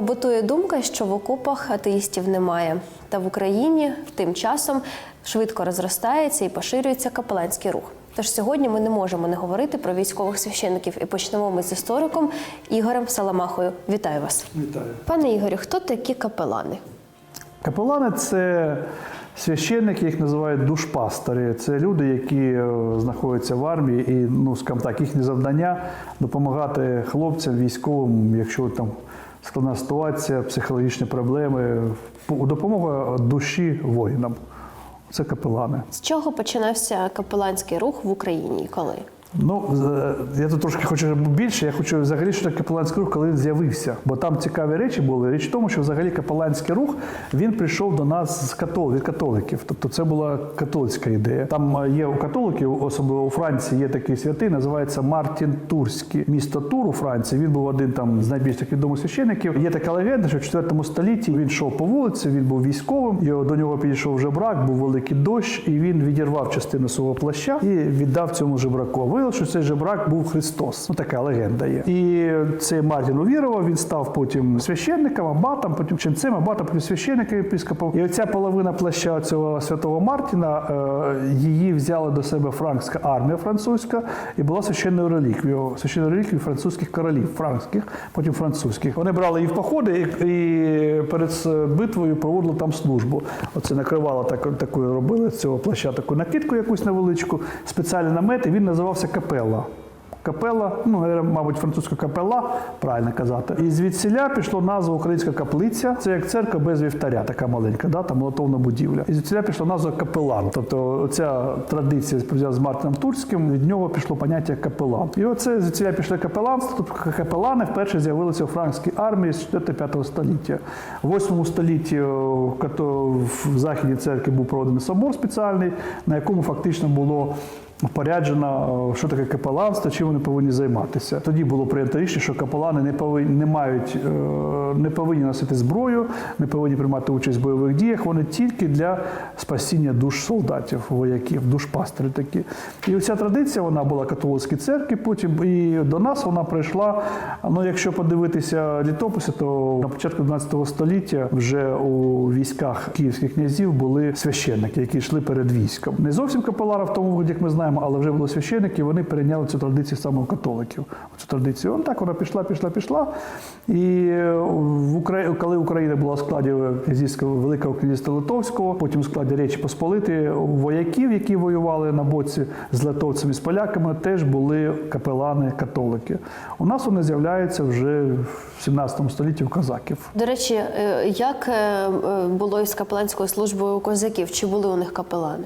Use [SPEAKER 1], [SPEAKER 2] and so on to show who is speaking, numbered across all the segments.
[SPEAKER 1] Побутує думка, що в окопах атеїстів немає. Та в Україні тим часом швидко розростається і поширюється капеланський рух. Тож сьогодні ми не можемо не говорити про військових священників і почнемо ми з істориком Ігорем Саламахою. Вітаю вас,
[SPEAKER 2] Вітаю.
[SPEAKER 1] пане Ігорю. Хто такі капелани?
[SPEAKER 2] Капелани це священники, їх називають душпастори. Це люди, які е, знаходяться в армії, і ну, скажімо так, їхнє завдання допомагати хлопцям, військовим, якщо там складна ситуація, психологічні проблеми, по- допомога душі воїнам. Це капелани.
[SPEAKER 1] З чого починався капеланський рух в Україні коли?
[SPEAKER 2] Ну, я тут трошки хочу більше. Я хочу взагалі, що таке капеланський рух, коли він з'явився. Бо там цікаві речі були. Річ в тому, що взагалі капеланський рух він прийшов до нас з катол... від католиків. Тобто це була католицька ідея. Там е, є у католиків, особливо у Франції, є такий святий, називається Мартін Турський. Місто Тур у Франції. Він був один там з найбільш таких відомих священиків. Є така легенда, що в 4 столітті він йшов по вулиці, він був військовим. Його до нього підійшов жебрак, був великий дощ, і він відірвав частину свого плаща і віддав цьому жебраку. Виявилося, що цей жебрак був Христос. Ну така легенда є. І цей Мартін увірував. Він став потім священником, абатом, потім ченцем, абатом, потім священником єпископом. І оця половина плаща цього святого Мартіна е, її взяла до себе франкська армія французька і була священною реліквією, священною реліквією французьких королів, франкських, потім французьких. Вони брали її в походи і, перед битвою проводили там службу. Оце накривало так, такою, робили цього плаща таку накидку якусь невеличку, спеціальний намет, і він називався капела. Капела, ну, е, мабуть, французька капела, правильно казати. І звідсіля пішло назва українська каплиця. Це як церква без вівтаря, така маленька, да, там молотовна будівля. І звідсіля пішла назва капелан. Тобто ця традиція з Мартином Турським, від нього пішло поняття капелан. І оце звідсіля пішло капеланство. Тобто капелани вперше з'явилися у франкській армії з 4-5 століття. В 8 столітті в Західній церкві був проведений собор спеціальний, на якому фактично було впоряджено, що таке капеланство, чим вони повинні займатися. Тоді було прийнято рішення, що капелани не повинні не мають, е, не повинні носити зброю, не повинні приймати участь в бойових діях. Вони тільки для спасіння душ солдатів, вояків, душ пастирі такі. І оця традиція вона була католицькій церкві. Потім і до нас вона прийшла. Ну, якщо подивитися літописи, то на початку 12 століття вже у військах київських князів були священники, які йшли перед виійськом. Не зовсім капелара в тому вигляді, як ми знаємо, але вже були священники. Вони перейняли цю традицію саме у католиків. Цю традицію. Он так вона пішла, пішла, пішла. І е, в Украї... коли Україна була в складі великого князівства Литовського, потім у складі Речі Посполити вояків, які воювали на боці з литовцями з поляками, теж були капелани-католики. У нас вони з'являються вже в 17 столітті у казаків.
[SPEAKER 1] До речі, е, як е, було із капеланською службою у козаків? Чи були у них капелани?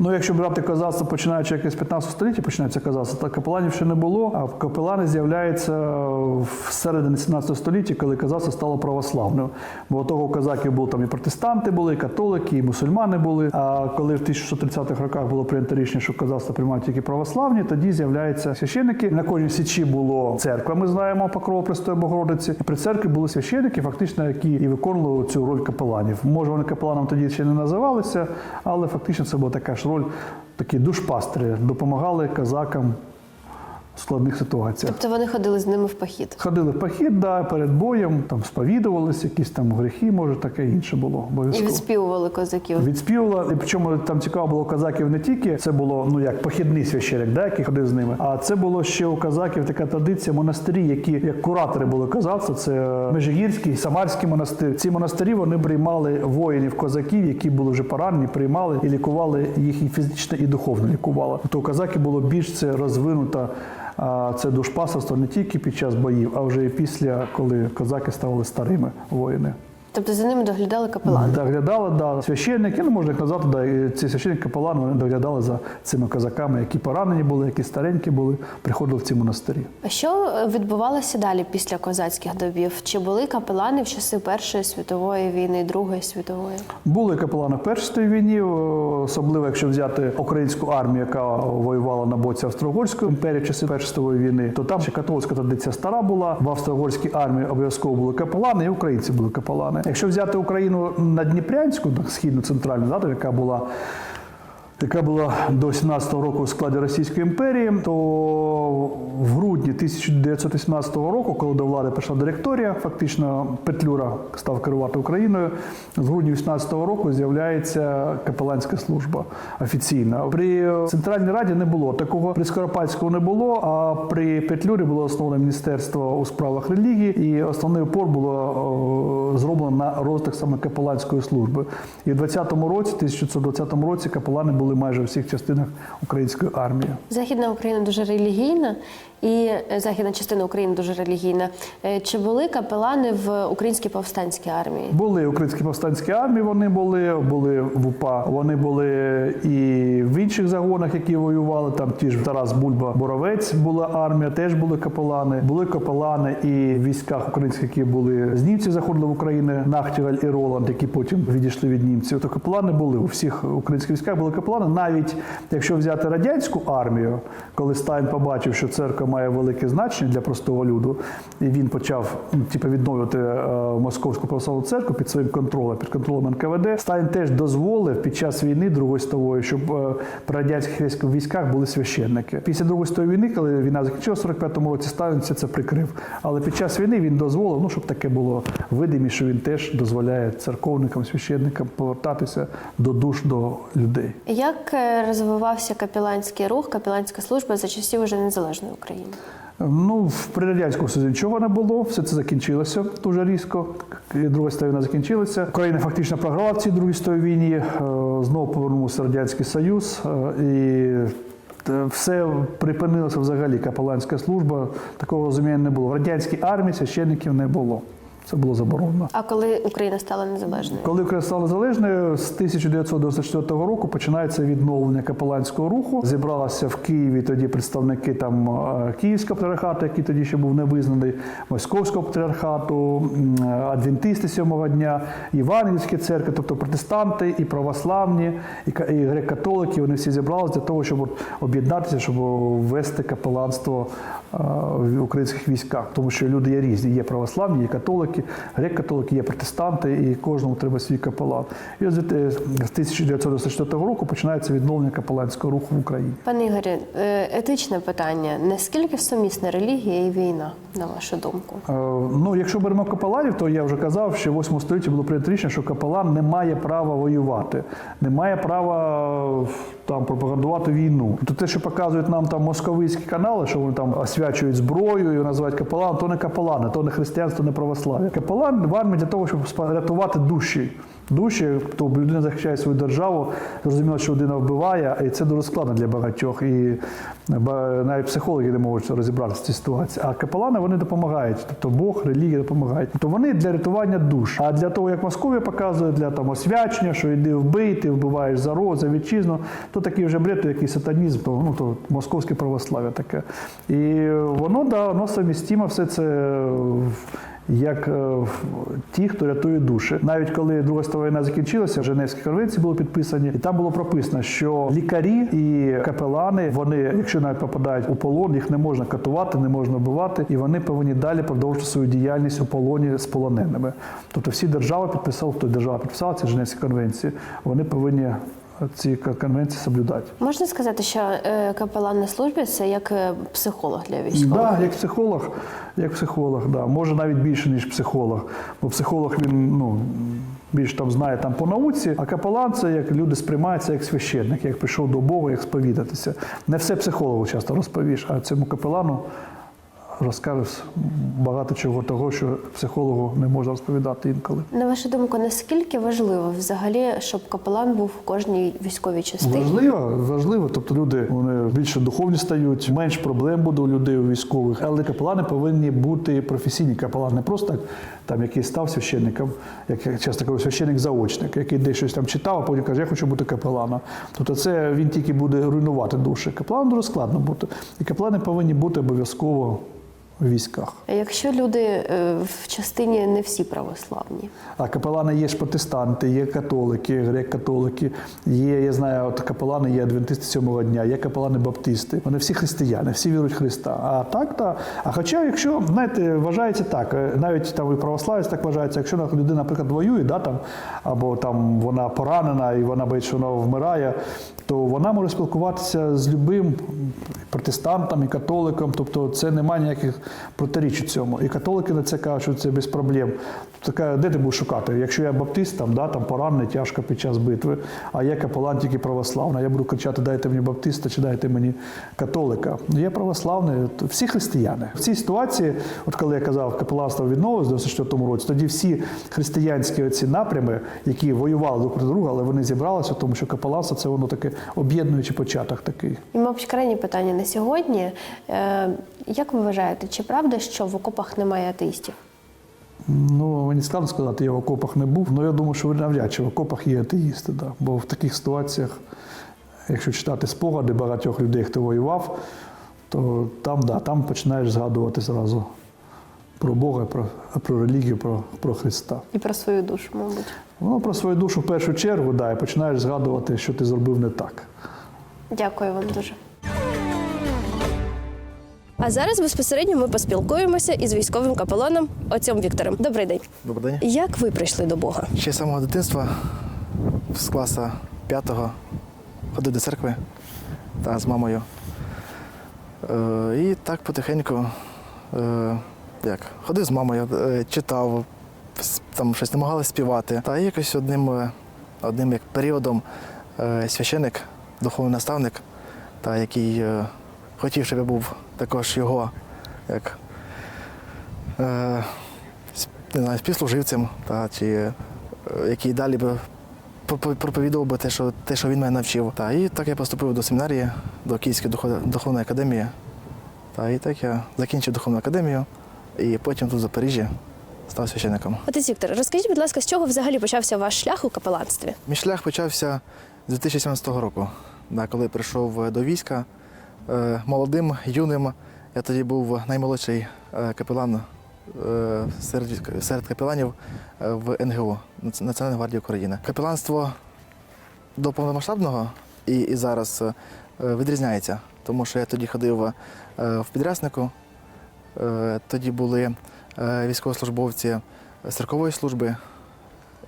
[SPEAKER 2] Ну, якщо брати козацтво, починаючи як з 15 століття, починається козацтво, то капеланів ще не було. А капелани з'являються в середині 17 століття, коли козацтво стало православним. Бо того у козаків були там і протестанти були, і католики, і мусульмани були. А коли в 1630-х роках було прийнято рішення, що козацтво приймають тільки православні, тоді з'являються священники. На кожній січі було церква. Ми знаємо Покрова Престої Богородиці. При церкві були священики, фактично, які і виконували цю роль капеланів. Може, вони капеланом тоді ще не називалися, але фактично це була така роль. Такі душпастри, допомагали казакам складних ситуаціях.
[SPEAKER 1] Тобто вони ходили з ними в похід.
[SPEAKER 2] Ходили в похід, да, перед боєм, там сповідувалися, якісь там гріхи, може, таке інше було.
[SPEAKER 1] І
[SPEAKER 2] Обов'язково.
[SPEAKER 1] відспівували козаків.
[SPEAKER 2] Відспівувала, і причому там цікаво було у казаків не тільки це було ну як похідний священик, да, який ходив з ними, а це було ще у казаків така традиція монастирі, які як куратори були казацтва. Це Межигірський, Самарський монастир. Ці монастирі вони приймали воїнів козаків, які були вже поранені, приймали і лікували їх і фізично, і духовно лікували. То у казаків було більш це розвинута. Це душпасерство не тільки під час боїв, а вже і після, коли козаки ставали старими воїни.
[SPEAKER 1] Тобто за ними доглядали капелани.
[SPEAKER 2] Доглядали, да, священники, ну можна їх назвати, да, і ці священники капелани вони доглядали за цими козаками, які поранені були, які старенькі були, приходили в ці монастирі.
[SPEAKER 1] А що е, відбувалося далі після козацьких добів? Чи були капелани в часи Першої світової війни, Другої світової?
[SPEAKER 2] Були капелани в Першій світовій війні, особливо якщо взяти українську армію, яка воювала на боці Австро-Угорської імперії в часи Першої світової війни, то там ще католицька традиція стара була. В Австро-Угорській армії обов'язково були капелани, і українці були капелани. Якщо взяти Україну на Дніпрянську, східну центральну, яка була яка була до 17-го року у складі Російської імперії, то в грудні 1918 року, коли до влади прийшла директорія, фактично Петлюра став керувати Україною. З грудня 18-го року з'являється капеланська служба офіційна. При Центральній Раді не було такого, при Скоропадському не було, а при Петлюрі було основне міністерство у справах релігії, і основний упор було зроблено на розвиток саме капеланської служби. І в 20-му році, 1920 році, капелани були майже у всіх частинах української армії.
[SPEAKER 1] Західна Україна дуже релігійна, і е, західна частина України дуже релігійна. Е, Чи були капелани в українській повстанській армії?
[SPEAKER 2] Були українські повстанські армії, вони були, були в УПА, вони були і в інших загонах, які воювали. Там ті ж Тарас Бульба Боровець була армія, теж були капелани. Були капелани і в військах українських, які були з німців заходили в Україну, Нахтіваль і Роланд, які потім відійшли від німців. То капелани були у всіх українських військах. Були капелани. Навіть якщо взяти радянську армію, коли Сталін побачив, що церква має велике значення для простого люду, і він почав ну, типу, відновлювати е, московську православну церкву під своїм контролем, під контролем НКВД. Сталін теж дозволив під час війни Другої світової, щоб е, при радянських військах були священники. Після Другої світової війни, коли війна закінчилася в 45-му році, Сталін все це прикрив. Але під час війни він дозволив, ну щоб таке було видиміше, що він теж дозволяє церковникам, священникам повертатися до душ до людей.
[SPEAKER 1] Як е, розвивався капеланський рух, капеланська служба за часів уже незалежної України?
[SPEAKER 2] Ну, в- при радянському Союзі нічого не було, все це закінчилося дуже різко. Друга війна закінчилася. Україна фактично програла в цій другій світовій війні. Е, Знову повернувся Радянський Союз. е, І все припинилося взагалі. Капеланська служба. Такого розуміння не було. В радянській армії священників не було. Це було заборонено.
[SPEAKER 1] А коли Україна стала незалежною?
[SPEAKER 2] Коли Україна стала незалежною, з 1994 року починається відновлення капеланського руху. Зібралися в Києві тоді представники там е, Київського патріархату, який тоді ще був не визнаний, Московського патріархату, адвентисти сьомого дня, Івангельські церкви, тобто протестанти і православні, і греко-католики. Вони всі зібралися для того, щоб об'єднатися, щоб ввести капеланство е, в українських військах, тому що люди є різні. Є православні, є католики, греко-католики, є протестанти, і кожному треба свій капелан. І от з е, 1994 року починається відновлення капеланського руху в Україні.
[SPEAKER 1] Пане Ігорі, е, етичне питання: наскільки сумісна релігія і війна, на вашу думку?
[SPEAKER 2] Е, Ну, якщо беремо капеланів, то я вже казав, що в 8 столітті було прийнято рішення, що капелан не має права воювати, не має права е, там пропагандувати війну. То те, що показують нам там московицькі канали, що вони там освячують зброю і називають капелан, то не капелани, то не християнство, не православ'я. Капелан в армії для того, щоб рятувати душі. Душі, то людина захищає свою державу, зрозуміло, що людина вбиває, і це дуже складно для багатьох. І навіть психологи не можуть розібратися в цій ситуації. А капелани вони допомагають. Тобто Бог, релігія допомагають. Тобто вони для рятування душ. А для того, як Московія показує, для там освячення, що йди вбий, ти вбиваєш за род, за вітчизну, то такий вже бред, то який сатанізм, то, ну, то московське православ'я таке. І воно да, воно совмістимо все це. В- як е, в- ті, хто рятує душі. Навіть коли Друга світова війна закінчилася, Женевські конвенції були підписані, і там було прописано, що лікарі і капелани, вони, якщо навіть попадають у полон, їх не можна катувати, не можна вбивати, і вони повинні далі продовжувати свою діяльність у полоні з полоненими. Тобто всі держави підписали, хто держава підписала ці Женевські конвенції, вони повинні ці конвенції соблюдати.
[SPEAKER 1] Можна сказати, що е, капелан на службі це як е, психолог для військових?
[SPEAKER 2] Да, як психолог, як психолог, да. може навіть більше, ніж психолог. Бо психолог він ну, більш там знає там по науці, а капелан це як люди сприймаються як священник, як прийшов до Бога, як сповідатися. Не все психологу часто розповіш, а цьому капелану розкажеш багато чого того, що психологу не можна розповідати інколи.
[SPEAKER 1] На вашу думку, наскільки важливо взагалі, щоб капелан був в кожній військовій частині?
[SPEAKER 2] Важливо, важливо. Тобто люди вони більше духовні стають, менш проблем буде у людей у військових. Але капелани повинні бути професійні капелани, не просто так, там який став священником, як часто кажу, священник-заочник, який десь щось там читав, а потім каже, я хочу бути капеланом. Тобто це він тільки буде руйнувати душі. Капеланом дуже складно бути. І капелани повинні бути обов'язково у військах.
[SPEAKER 1] А якщо люди е, в частині не всі православні,
[SPEAKER 2] А капелани є ж протестанти, є католики, грек-католики, є, я знаю, от капелани є адвентисти сьомого дня, є капелани баптисти. Вони всі християни, всі вірують в Христа. А так, та, а хоча, якщо, знаєте, вважається так, е, навіть там і православець так вважається, якщо людина, наприклад, воює, да, там, або там вона поранена і вона боїться, що вона вмирає, то вона може спілкуватися з любим протестантом і католиком, тобто це немає ніяких протиріч у цьому. І католики на це кажуть, що це без проблем. Така, де ти будеш шукати? Якщо я баптист, там, да, там поранений тяжко під час битви, а я капелан тільки православний, я буду кричати, дайте мені баптиста чи дайте мені католика. Ну, я православний, всі християни. В цій ситуації, от коли я казав, капеланство відновилось в 94 році, тоді всі християнські оці напрями, які воювали друг проти друга, але вони зібралися, тому що капеланство це воно таке об'єднуючий початок такий.
[SPEAKER 1] і мабуть крайнє питання на сьогодні. Як ви вважаєте, чи правда, що в окопах немає атеїстів?
[SPEAKER 2] Ну, мені складно сказати, я в окопах не був, але я думаю, що навряд чи в окопах є атеїсти. Да. Бо в таких ситуаціях, якщо читати спогади багатьох людей, хто воював, то там, да, там починаєш згадувати зразу про Бога, про, про релігію, про, про Христа.
[SPEAKER 1] І про свою душу, мабуть.
[SPEAKER 2] Ну, про свою душу в першу чергу, да, і починаєш згадувати, що ти зробив не так.
[SPEAKER 1] Дякую вам дуже. А зараз безпосередньо ми поспілкуємося із військовим капеланом отцем Віктором. Добрий день.
[SPEAKER 3] Добрий день.
[SPEAKER 1] Як ви прийшли до Бога?
[SPEAKER 3] Ще з самого дитинства з класу п'ятого ходив до церкви та з мамою. Е, і так потихеньку е, як, ходив з мамою, е, читав, там щось намагалися співати. Та якось одним, е, одним як періодом е, священик, духовний наставник, та який е, хотів, щоб я був також його як е, не знаю, співслуживцем, та, чи е, який далі би пропо- проповідував би те, що, те, що він мене навчив. Та, і так я поступив до семінарії, до Київської духовної академії. Та, і так я закінчив духовну академію і потім тут в Запоріжжі став священником.
[SPEAKER 1] Отець Віктор, розкажіть, будь ласка, з чого взагалі почався ваш шлях у капеланстві?
[SPEAKER 3] Мій шлях почався з 2017 року, коли прийшов до війська молодим, юним. Я тоді був наймолодший е, капелан е, серед, серед капеланів е, в Нац- Національної гвардії України. Капеланство до повномасштабного і, і зараз е, відрізняється, тому що я тоді ходив е, в підряснику, е, тоді були е, військовослужбовці строкової служби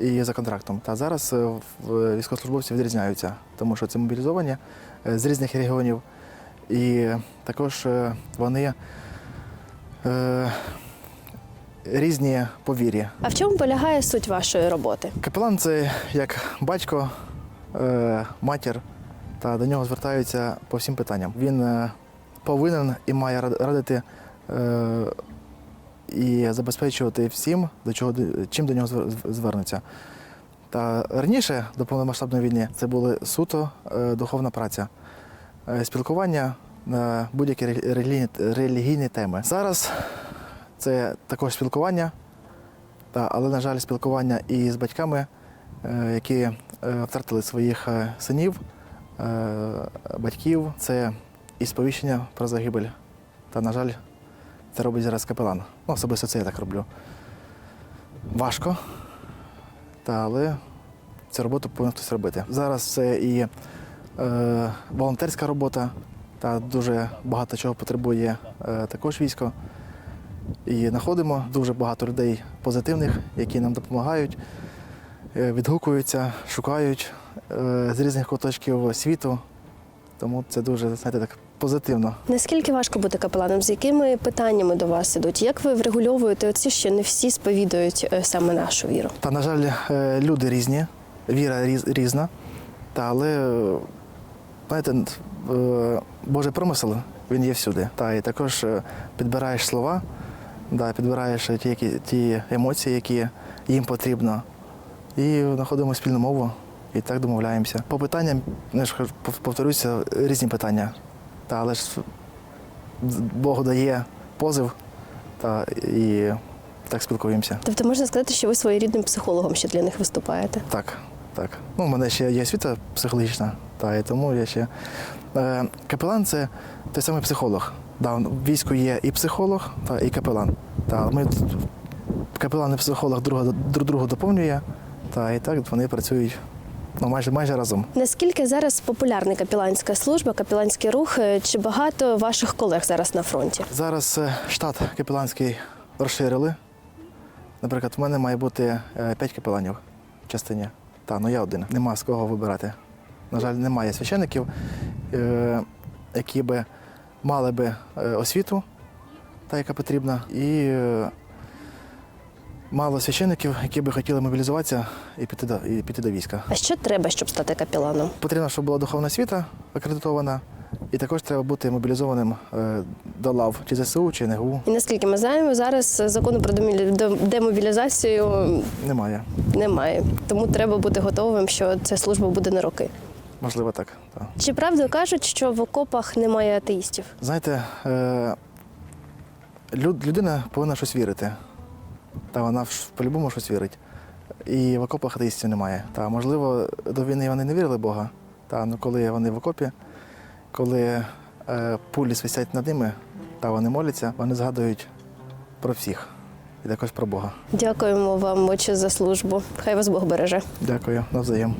[SPEAKER 3] і за контрактом. Та зараз е, військовослужбовці відрізняються, тому що це мобілізовані е, з різних регіонів. І також е, вони е, різні по вірі.
[SPEAKER 1] А в чому полягає суть вашої роботи?
[SPEAKER 3] Капелан це як батько, е, матір, та до нього звертаються по всім питанням. Він е, повинен і має радити е, і забезпечувати всім, до чого чим до нього звернуться. Та раніше, до повномасштабної війни, це були суто е, духовна праця, спілкування на будь-які релігійні, релігійні теми. Зараз це також спілкування, та, але, на жаль, спілкування і з батьками, е, які е, втратили своїх е, синів, е, батьків, це і сповіщення про загибель. Та, на жаль, це робить зараз капелан. Ну, особисто це я так роблю. Важко, та, але цю роботу повинен хтось робити. Зараз це і е, волонтерська робота, та дуже багато чого потребує е, також військо. І знаходимо дуже багато людей позитивних, які нам допомагають, е, відгукуються, шукають е, з різних куточків світу. Тому це дуже, знаєте, так позитивно.
[SPEAKER 1] Наскільки важко бути капеланом? З якими питаннями до вас ідуть? Як ви врегульовуєте оці, що не всі сповідують е, саме нашу віру?
[SPEAKER 3] Та, на жаль, е, люди різні, віра різ- різна. Та, але, знаєте, е, Божий промисел, він є всюди. Та, і також е, підбираєш слова, да, підбираєш ті, які, ті емоції, які їм потрібно, і знаходимо спільну мову, і так домовляємося. По питанням, я ж повторюся, різні питання. Та, але ж Бог дає позив, та, і так спілкуємося.
[SPEAKER 1] Тобто можна сказати, що ви своєрідним психологом ще для них виступаєте.
[SPEAKER 3] Так, Так. Ну, у мене ще є освіта психологічна, та, і тому я ще. Е, капелан це той самий психолог. Да, в війську є і психолог, та, і капелан. Та, ми, капелан і психолог друга, друг другу доповнює, та, і так вони працюють ну, майже, майже разом.
[SPEAKER 1] Наскільки зараз популярна капіланська служба, капіланський рух? Е, Чи багато ваших колег зараз на фронті?
[SPEAKER 3] Зараз е, штат капеланський розширили. Наприклад, в мене має бути 5 капеланів в частині. Та, ну я один. Нема з кого вибирати. На жаль, немає священиків, е, які би мали би е, освіту, та, яка потрібна, і е, мало священиків, які би хотіли мобілізуватися і піти до, і піти до війська.
[SPEAKER 1] А що треба, щоб стати капіланом?
[SPEAKER 3] Потрібно, щоб була духовна освіта акредитована, і також треба бути мобілізованим е, до лав чи ЗСУ, чи НГУ.
[SPEAKER 1] І наскільки ми знаємо, зараз закону про демобілізацію
[SPEAKER 3] Немає.
[SPEAKER 1] немає. Тому треба бути готовим, що ця служба буде на роки.
[SPEAKER 3] Можливо, так. так.
[SPEAKER 1] Чи правда кажуть, що в окопах немає атеїстів?
[SPEAKER 3] Знаєте, е, людина повинна щось вірити. Та вона по-любому щось вірить. І в окопах атеїстів немає. Та, можливо, до війни вони не вірили в Бога. Та, ну, коли вони в окопі, коли е, пулі свисять над ними, та вони моляться, вони згадують про всіх і також про Бога.
[SPEAKER 1] Дякуємо вам, отче, за службу. Хай вас Бог береже.
[SPEAKER 3] Дякую, навзаєм.